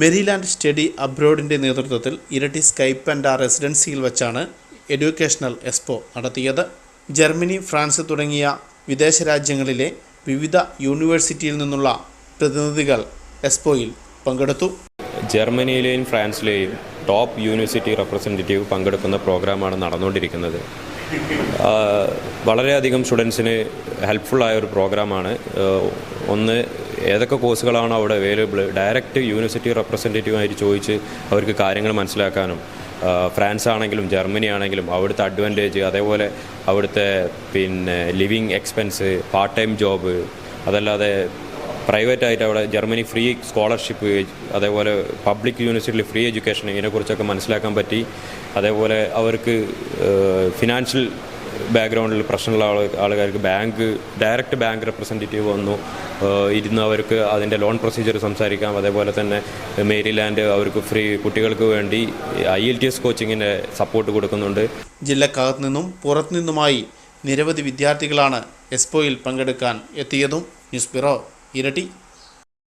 Merryland study അബ്രോഡിന്റെ നേതൃത്വത്തിൽ ഇരട്ടി Skype and ആ റെസിഡൻസിയിൽ വെച്ചാണ് എഡ്യൂക്കേഷണൽ എക്സ്പോ നടത്തിയത്. ജർമ്മനി ഫ്രാൻസ് തുടങ്ങിയ വിദേശ രാജ്യങ്ങളിലെ വിവിധ യൂണിവേഴ്സിറ്റിയിൽ നിന്നുള്ള പ്രതിനിധികൾ എക്സ്പോയിൽ പങ്കെടുത്തു. ജർമ്മനിയിലെയും ഫ്രാൻസിലെയും ടോപ്പ് യൂണിവേഴ്സിറ്റി റെപ്രസെന്റേറ്റീവ് പങ്കെടുക്കുന്ന പ്രോഗ്രാമാണ് നടന്നുകൊണ്ടിരിക്കുന്നത്. വളരെയധികം സ്റ്റുഡൻസിന് ഹെൽപ്ഫുള്ളായ ഒരു പ്രോഗ്രാമാണ്. ഒന്ന് ഏതൊക്കെ കോഴ്സുകളാണോ അവിടെ അവൈലബിൾ ഡയറക്റ്റ് യൂണിവേഴ്സിറ്റി റെപ്രസെന്റേറ്റീവായിട്ട് ചോദിച്ച് അവർക്ക് കാര്യങ്ങൾ മനസ്സിലാക്കാനും ഫ്രാൻസ് ആണെങ്കിലും ജർമ്മനി ആണെങ്കിലും അവിടുത്തെ അഡ്വാന്റേജ് അതേപോലെ അവിടുത്തെ പിന്നെ living expense part time job അതല്ലാതെ പ്രൈവറ്റ് ആയിട്ട് അവിടെ ജർമ്മനി ഫ്രീ സ്കോളർഷിപ്പ് അതേപോലെ പബ്ലിക് യൂണിവേഴ്സിറ്റിയിൽ ഫ്രീ എഡ്യൂക്കേഷൻ ഇതിനെക്കുറിച്ചൊക്കെ മനസ്സിലാക്കാൻ പറ്റി. അതേപോലെ അവർക്ക് ഫിനാൻഷ്യൽ ബാക്ക്ഗ്രൗണ്ടിൽ പ്രശ്നമുള്ള ആൾ ആൾക്കാർക്ക് ബാങ്ക് ഡയറക്റ്റ് ബാങ്ക് റെപ്രസെന്റേറ്റീവ് വന്നു. ഇരുന്ന് അവർക്ക് അതിന്റെ ലോൺ പ്രൊസീജിയർ സംസാരിക്കാം. അതേപോലെ തന്നെ മേരിലാൻഡ് അവർക്ക് ഫ്രീ കുട്ടികൾക്ക് വേണ്ടി ഐ എൽ ടി എസ് കോച്ചിങ്ങിന്റെ സപ്പോർട്ട് കൊടുക്കുന്നുണ്ട്. ജില്ലക്കകത്തു നിന്നും പുറത്തുനിന്നുമായി നിരവധി വിദ്യാർത്ഥികളാണ് എക്സ്പോയിൽ പങ്കെടുക്കാൻ എത്തിയതും. ന്യൂസ് ബ്യൂറോ ഇരട്ടി